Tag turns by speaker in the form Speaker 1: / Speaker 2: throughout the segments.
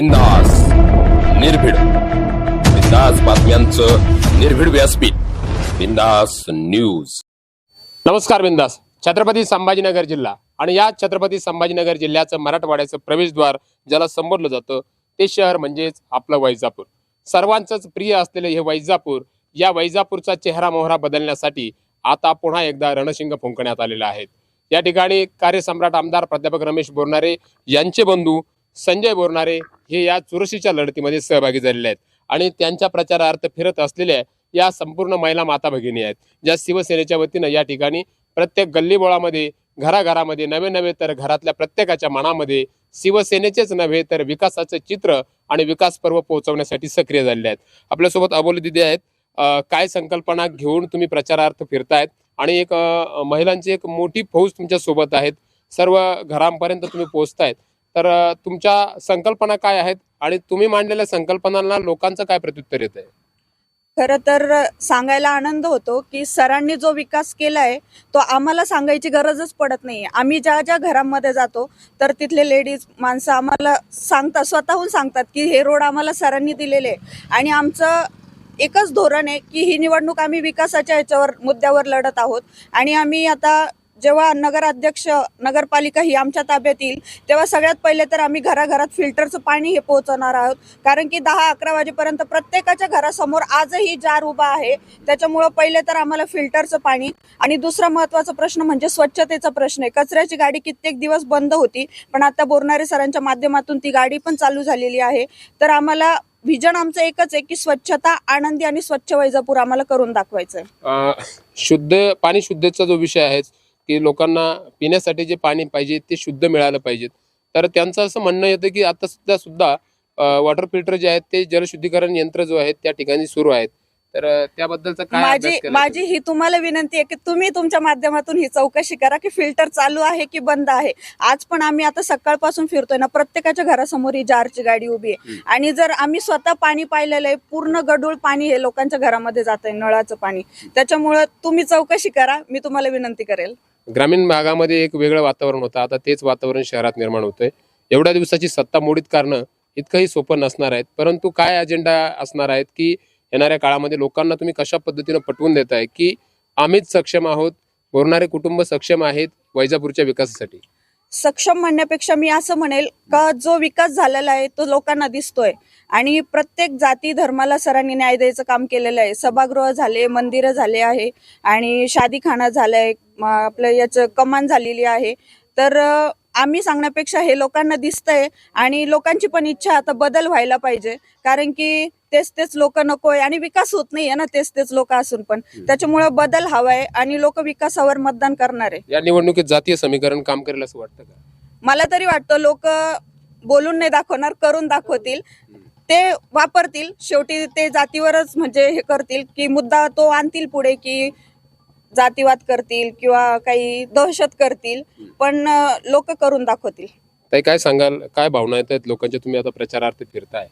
Speaker 1: बिंदास निर्भीड. बिंदास बातम्यांचं निर्भीड व्यासपीठ. बिंदास न्यूज.
Speaker 2: नमस्कार बिंदास. छत्रपती संभाजीनगर जिल्हा आणि या छत्रपती संभाजीनगर जिल्ह्याचं मराठवाड्याचं प्रवेशद्वार ज्याला संबोधलं जातं ते शहर म्हणजेच आपलं वैजापूर. सर्वांचंच प्रिय असलेलं हे वैजापूर या वैजापूरचा चेहरा मोहरा बदलण्यासाठी आता पुन्हा एकदा रणशिंग फुंकण्यात आलेला आहे. या ठिकाणी कार्यसम्राट आमदार प्राध्यापक रमेश बोरनारे यांचे बंधू संजय बोरणारे हे या चुरशीच्या लढतीमध्ये सहभागी झालेले आहेत. आणि त्यांच्या प्रचारार्थ फिरत असलेल्या या संपूर्ण महिला माता भगिनी आहेत. ज्या शिवसेनेच्या वतीनं या ठिकाणी प्रत्येक गल्लीबोळामध्ये घराघरामध्ये नवे नवे तर घरातल्या प्रत्येकाच्या मनामध्ये शिवसेनेचेच नव्हे तर विकासाचं चित्र आणि विकास पर्व पोहोचवण्यासाठी सक्रिय झालेले आहेत. आपल्यासोबत अबोली दिदी आहेत. काय संकल्पना घेऊन तुम्ही प्रचारार्थ फिरतायत? आणि एक महिलांची एक मोठी फौज तुमच्यासोबत आहेत. सर्व घरांपर्यंत तुम्ही पोहोचतायत. तर तुमच्या संकल्पना काय आहेत? आणि तुम्ही मांडलेल्या संकल्पनांना लोकांचं काय प्रत्युत्तर येत आहे
Speaker 3: खरं तर सांगायला आनंद होतो की सरांनी जो विकास केलाय तो आम्हाला सांगायची गरजच पडत नाही आम्ही ज्या ज्या घरांमध्ये जातो तर तिथले लेडीज माणसं आम्हाला सांगतात स्वतःहून सांगतात की हे रोड आम्हाला सरांनी दिलेले आहे. आणि आमचं एकच धोरण आहे की ही निवडणूक आम्ही विकासाच्या याच्यावर मुद्द्यावर लढत आहोत. आणि आम्ही आता जेव्हा नगराध्यक्ष नगरपालिका ही आमच्या ताब्यात येईल तेव्हा सगळ्यात पहिले तर आम्ही घराघरात फिल्टरचं पाणी हे पोहोचवणार आहोत. कारण की दहा अकरा वाजेपर्यंत प्रत्येकाच्या घरासमोर आजही जार उभा आहे. त्याच्यामुळं पहिले तर आम्हाला फिल्टरचं पाणी आणि दुसरा महत्त्वाचा प्रश्न म्हणजे स्वच्छतेचा प्रश्न आहे. कचऱ्याची गाडी कित्येक दिवस बंद होती पण आता बोरणारे सरांच्या माध्यमातून ती गाडी पण चालू झालेली आहे. तर आम्हाला व्हिजन आमचं एकच आहे की स्वच्छता आनंदी आणि स्वच्छ वैजापूर आम्हाला करून दाखवायचं आहे
Speaker 2: शुद्ध पाणी शुद्धतेचा जो विषय आहे की लोकांना पिण्यासाठी जे पाणी पाहिजे ते शुद्ध मिळालं पाहिजे. तर त्यांचं असं म्हणणं येतं की आता सुद्धा सुद्धा वॉटर फिल्टर जे आहेत ते जलशुद्धीकरण यंत्र जो आहेत त्या ठिकाणी सुरू आहेत. तर त्याबद्दलचा काय
Speaker 3: माझी माझी ही तुम्हाला विनंती आहे की तुम्ही तुमच्या माध्यमातून ही चौकशी करा की फिल्टर चालू आहे की बंद आहे. आज पण आम्ही आता सकाळपासून फिरतोय ना प्रत्येकाच्या घरासमोर ही जारची गाडी उभी आहे. आणि जर आम्ही स्वतः पाणी पाहिलेलं आहे पूर्ण गडूळ पाणी हे लोकांच्या घरामध्ये जात आहे नळाचं पाणी. त्याच्यामुळं तुम्ही चौकशी करा मी तुम्हाला विनंती करेल.
Speaker 2: ग्रामीण भागामध्ये एक वेगळं वातावरण होतं. आता तेच वातावरण शहरात निर्माण होतंय. एवढ्या दिवसाची सत्ता मोडीत कारणं इतकंही सोपं नसणार आहेत. परंतु काय अजेंडा असणार आहेत की येणाऱ्या काळामध्ये लोकांना तुम्ही कशा पद्धतीनं पटवून देताय की आम्हीच सक्षम आहोत बोलणारे कुटुंब सक्षम आहेत वैजापूरच्या विकासासाठी?
Speaker 3: सक्षम म्हणण्यापेक्षा मी असं म्हणेल का जो विकास झालेला आहे तो लोकांना दिसतोय. आणि प्रत्येक जाती धर्माला सरांनी न्याय द्यायचं काम केलेलं आहे. सभागृह झाले मंदिरं झाले आहे आणि शादीखाना झालाय आपलं याचं कमान झालेली आहे. तर आम्ही सांगण्यापेक्षा हे लोकांना दिसतंय आणि लोकांची पण इच्छा आता बदल व्हायला पाहिजे. कारण की तेच तेच लोक नकोय आणि विकास होत नाहीये ना तेच तेच लोक असून पण. त्याच्यामुळे बदल हवाय आणि लोक विकासावर मतदान करणार आहे.
Speaker 2: या निवडणुकीत जातीय समीकरण काम करेल असं वाटतं का?
Speaker 3: मला तरी वाटतं लोक बोलून नाही दाखवणार करून दाखवतील. ते वापरतील. शेवटी ते जातीवरच म्हणजे हे करतील की मुद्दा तो आणतील पुढे की जातीवाद करतील किंवा काही दहशत करतील पण लोक करून दाखवतील.
Speaker 2: ताई काय सांगाल? काय भावना येत आहेत लोकांच्या? तुम्ही आता प्रचारार्थ फिरताय.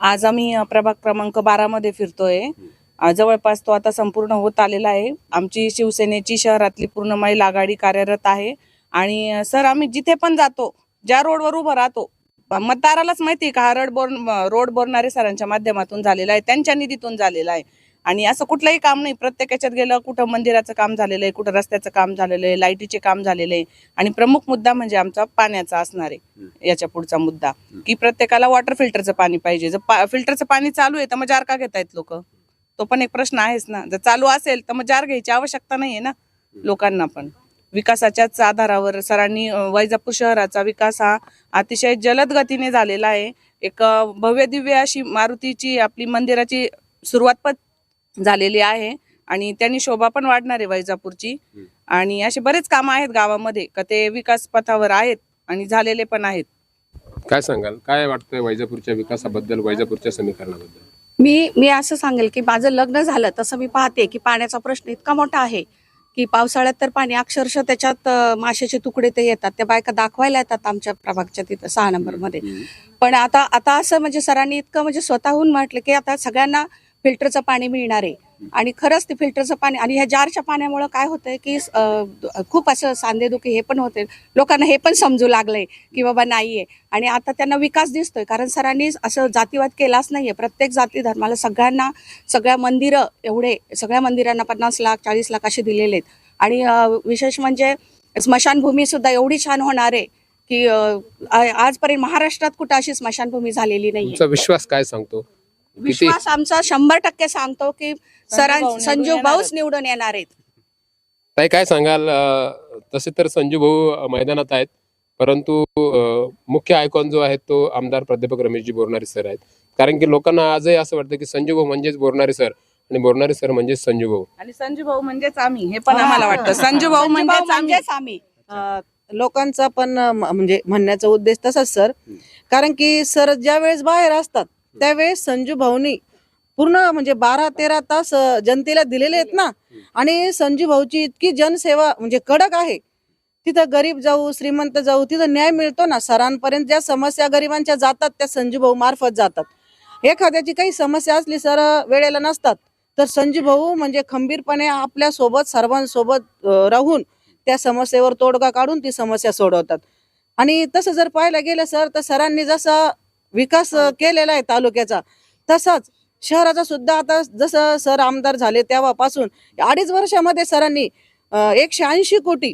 Speaker 4: आज आम्ही प्रभाग क्रमांक बारा मध्ये फिरतोय. जवळपास तो आता संपूर्ण होत आलेला आहे. आमची शिवसेनेची शहरातली पूर्ण महिला आघाडी कार्यरत आहे. आणि सर आम्ही जिथे पण जातो ज्या रोडवर उभं राहतो मतदारालाच माहिती आहे का हा रोड बोर रोड बोरणारे सरांच्या माध्यमातून झालेला आहे त्यांच्या निधीतून झालेला आहे. आणि असं कुठलंही काम नाही. प्रत्येक याच्यात गेलं कुठं मंदिराचं काम झालेलं आहे कुठं रस्त्याचं काम झालेलं आहे लाईटीचे काम झालेलं आहे. आणि प्रमुख मुद्दा म्हणजे आमचा पाण्याचा असणार आहे याच्या पुढचा मुद्दा. की प्रत्येकाला वॉटर फिल्टरचं पाणी पाहिजे. जर पा फिल्टरचं पाणी चालू आहे तर मग जार का घेतायत लोक? तो पण एक प्रश्न आहेच ना. जर चालू असेल तर मग जार घ्यायची आवश्यकता नाहीये ना लोकांना पण. विकासाच्याच आधारावर सरांनी वैजापूर शहराचा विकास हा अतिशय जलद गतीने झालेला आहे. एक भव्य दिव्य अशी मारुतीची आपली मंदिराची सुरुवात पण झालेली आहे. आणि त्यांनी शोभा पण वाढणार आहे वैजापूरची. आणि असे बरेच कामं आहेत गावामध्ये. का ते विकास पथावर आहेत आणि झालेले पण आहेत.
Speaker 2: काय सांगाल? काय वाटतंय वैजापूरच्या विकासाबद्दल वैजापूरच्या समीकरणाबद्दल?
Speaker 5: मी मी असं सांगेल की माझं लग्न झालं तसं मी पाहते की पाण्याचा प्रश्न इतका मोठा आहे की पावसाळ्यात तर पाणी अक्षरशः त्याच्यात माशाचे तुकडे ते येतात. त्या बायका दाखवायला येतात आमच्या प्रभागच्या तिथं सहा नंबरमध्ये. पण आता आता असं म्हणजे सरांनी इतकं म्हणजे स्वतःहून म्हटलं की आता सगळ्यांना फिल्टरचं पाणी मिळणार आहे. आणि खरंच ते फिल्टरचं पाणी आणि ह्या जारच्या पाण्यामुळं काय होतंय की खूप असं सांधेदुखी हे पण होते लोकांना हे पण समजू लागलंय की बाबा नाहीये. आणि आता त्यांना विकास दिसतोय कारण सरांनी असं जातीवाद केलाच नाहीये. प्रत्येक जाती धर्माला सगळ्यांना सगळ्या मंदिरं एवढे सगळ्या मंदिरांना पन्नास लाख चाळीस लाख असे दिलेले आहेत. आणि विशेष म्हणजे स्मशानभूमी सुद्धा एवढी छान होणार आहे की आजपर्यंत महाराष्ट्रात कुठं अशी स्मशानभूमी झालेली नाही
Speaker 2: विश्वास काय सांगतो?
Speaker 5: विश्वास आमचा शंभर टक्के सांगतो की सरां संजू. भाऊच निवडून येणार आहेत.
Speaker 2: ताई काय सांगाल? तसे तर संजू भाऊ मैदानात आहेत परंतु मुख्य आयकॉन जो आहे तो आमदार प्राध्यापक रमेशजी बोरणारे सर आहेत. कारण की लोकांना आजही असं वाटतं की संजू भाऊ म्हणजेच बोरणारे सर आणि बोरणारे सर म्हणजेच संजू भाऊ.
Speaker 4: आणि संजू भाऊ म्हणजेच आम्ही हे पण आम्हाला वाटतं. संजू भाऊ म्हणजेच आम्ही.
Speaker 6: लोकांचा पण म्हणजे म्हणण्याचा उद्देश तसाच सर. कारण की सर ज्या वेळेस बाहेर असतात त्यावेळेस संजू भाऊनी पूर्ण म्हणजे बारा तेरा तास जनतेला दिलेले आहेत ना. आणि संजू भाऊची इतकी जनसेवा म्हणजे कडक आहे. तिथं गरीब जाऊ श्रीमंत जाऊ तिथं न्याय मिळतो ना. सरांपर्यंत ज्या समस्या गरिबांच्या जातात त्या संजू भाऊ मार्फत जातात. एखाद्याची काही समस्या असली सर वेळेला नसतात. तर संजू भाऊ म्हणजे खंबीरपणे आपल्यासोबत सर्वांसोबत राहून त्या समस्येवर तोडगा काढून ती समस्या सोडवतात. आणि तसं जर पाहायला गेलं सर तर सरांनी जसं विकास केलेला आहे तालुक्याचा. तसाच शहराचा सुद्धा आता जसं सर आमदार झाले तेव्हापासून अडीच वर्षामध्ये सरांनी एकशे ऐंशी कोटी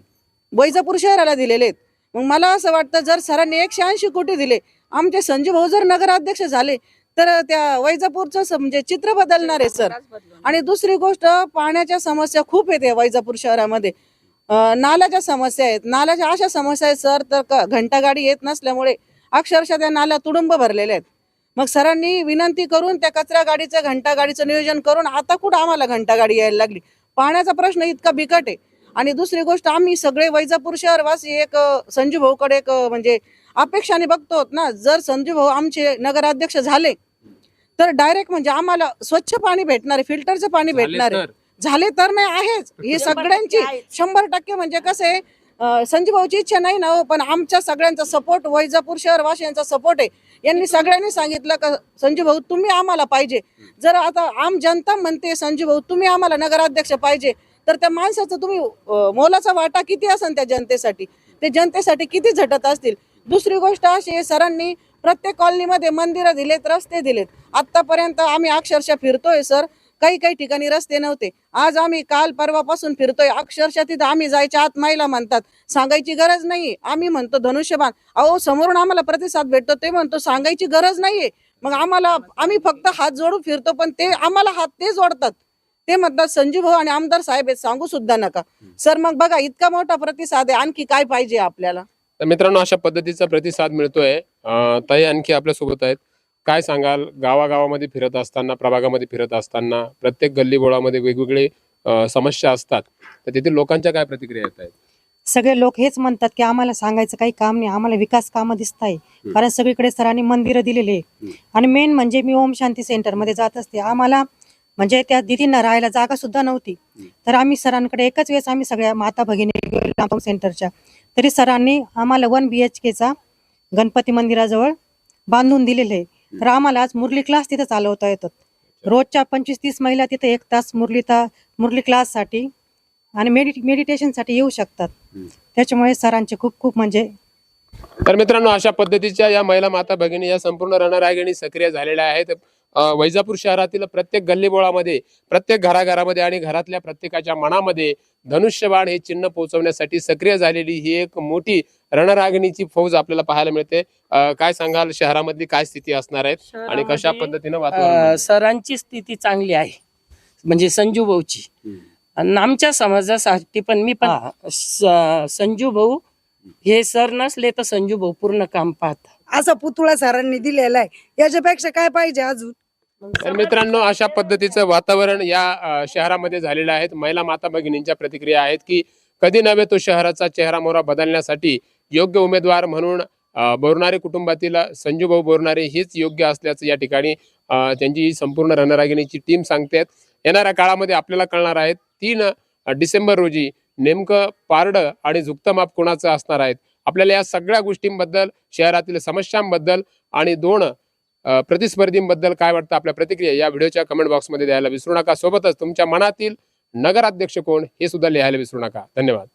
Speaker 6: वैजापूर शहराला दिलेले आहेत. मग मला असं वाटतं जर सरांनी एकशे ऐंशी कोटी दिले आमचे संजू भाऊ जर नगराध्यक्ष झाले तर त्या वैजापूरचं म्हणजे चित्र बदलणार आहे सर. आणि दुसरी गोष्ट पाण्याच्या समस्या खूप येते वैजापूर शहरामध्ये. नाल्याच्या समस्या आहेत. नाल्याच्या अशा समस्या आहेत सर तर घंटागाडी येत नसल्यामुळे अक्षरशः त्या नाल्या तुडुंब भरलेल्या आहेत. मग सरांनी विनंती करून त्या कचरा गाडीचं घंटा गाडीचं नियोजन करून आता कुठं आम्हाला घंटा गाडी यायला लागली? पाण्याचा प्रश्न इतका बिकट आहे. आणि दुसरी गोष्ट आम्ही सगळे वैजापूर शहरवासी एक संजू भाऊकडे एक म्हणजे अपेक्षाने बघतो ना जर संजू भाऊ आमचे नगराध्यक्ष झाले तर डायरेक्ट म्हणजे आम्हाला स्वच्छ पाणी भेटणार आहे फिल्टरचं पाणी भेटणार आहे. झाले तर नाही आहेच. ही सगळ्यांची शंभर टक्के म्हणजे कसं आहे संजू भाऊची इच्छा नाही ना हो पण आमच्या सगळ्यांचा सपोर्ट वैजापूर शहरवासियांचा सपोर्ट आहे. यांनी सगळ्यांनी सांगितलं का संजू भाऊ तुम्ही आम्हाला पाहिजे. जर आता आम जनता म्हणते संजू भाऊ तुम्ही आम्हाला नगराध्यक्ष पाहिजे तर त्या माणसाचं तुम्ही मोलाचा वाटा किती असेल त्या जनतेसाठी? ते जनतेसाठी किती झटत असतील? दुसरी गोष्ट अशी आहे सरांनी प्रत्येक कॉलनीमध्ये मंदिरं दिलेत रस्ते दिलेत. आत्तापर्यंत आम्ही अक्षरशः फिरतोय सर. काही काही ठिकाणी रस्ते नव्हते. आज आम्ही काल परवापासून फिरतोय. अक्षरशः तिथं आम्ही जायच्या आत महिला म्हणतात सांगायची गरज नाही आम्ही म्हणतो धनुष्यबाण. अहो समोरून आम्हाला प्रतिसाद भेटतो ते म्हणतो सांगायची गरज नाहीये. मग आम्हाला आम्ही फक्त हात जोडून फिरतो पण ते आम्हाला हात ते जोडतात. ते म्हणतात संजू भाऊ आणि आमदार साहेब सांगू सुद्धा नका. सर मग बघा इतका मोठा प्रतिसाद आहे आणखी काय पाहिजे आपल्याला?
Speaker 2: तर मित्रांनो अशा पद्धतीचा प्रतिसाद मिळतोय. ताई आणखी आपल्यासोबत आहेत. काय सांगाल? गावागावामध्ये फिरत असताना प्रभागामध्ये फिरत असताना प्रत्येक गल्लीबोळामध्ये वेगवेगळे समस्या असतात. तर तेथील लोकांच्या काय प्रतिक्रिया येत आहेत?
Speaker 7: सगळे लोक हेच म्हणतात की आम्हाला सांगायचं काही काम नाही आम्हाला विकास कामं दिसत आहे कारण सगळीकडे सरांनी मंदिरं दिलेले आहे. आणि मेन म्हणजे मी ओम शांती सेंटरमध्ये जात असते. आम्हाला म्हणजे त्या दिदींना राहायला जागा सुद्धा नव्हती. तर आम्ही सरांकडे एकच वेळेस आम्ही सगळ्या माता भगिनी सेंटरच्या. तरी सरांनी आम्हाला वन बी एच केचा गणपती मंदिराजवळ बांधून दिलेले आहे. तर आम्हाला आज मुरली क्लास तिथं चालवता येतात. रोजच्या पंचवीस तीस महिला तिथे एक तास मुरलीता मुरली क्लाससाठी आणि मेडि मेडिटेशनसाठी येऊ शकतात. त्याच्यामुळे सरांचे खूप खूप म्हणजे
Speaker 2: तर मित्रांनो अशा पद्धतीच्या या महिला माता भगिनी या संपूर्ण रणरागिणी सक्रिय झालेल्या आहेत. वैजापूर शहरातील प्रत्येक गल्लीबोळामध्ये प्रत्येक घराघरामध्ये आणि घरातल्या प्रत्येकाच्या मनामध्ये धनुष्यबाण हे चिन्ह पोहोचवण्यासाठी सक्रिय झालेली ही एक मोठी रणरागिणीची फौज आपल्याला पाहायला मिळते. काय सांगाल? शहरामधली काय स्थिती असणार आहेत आणि कशा पद्धतीनं
Speaker 8: सरांची स्थिती चांगली आहे. म्हणजे संजू भाऊची. आणि आमच्या समाजासाठी पण मी पण संजू भाऊ हे सर नसले तर संजू भाऊ पूर्ण काम पाहतात.
Speaker 9: असा पुतळा सरांनी दिलेला आहे. याच्यापेक्षा काय पाहिजे अजून?
Speaker 2: तर मित्रांनो अशा पद्धतीचं वातावरण या शहरामध्ये झालेलं आहे. महिला माता भगिनींच्या प्रतिक्रिया आहेत की कधी नव्हे तो शहराचा चेहरा मोहरा बदलण्यासाठी योग्य उमेदवार म्हणून बोरणारे कुटुंबातील संजूभाऊ बोरणारे हेच योग्य असल्याचं या ठिकाणी त्यांची संपूर्ण रणरागिणीची टीम सांगते. येणाऱ्या काळामध्ये आपल्याला कळणार आहे तीन डिसेंबर रोजी नेमकं पारडं आणि झुकतं माप कोणाचं असणार आहेत आपल्याला या सगळ्या गोष्टींबद्दल शहरातील समस्यांबद्दल आणि दोन प्रतिस्पर्धींबद्दल काय वाटतं आपल्या प्रतिक्रिया या व्हिडिओच्या कमेंट बॉक्समध्ये द्यायला विसरू नका. सोबतच तुमच्या मनातील नगराध्यक्ष कोण हे सुद्धा लिहायला विसरू नका. धन्यवाद.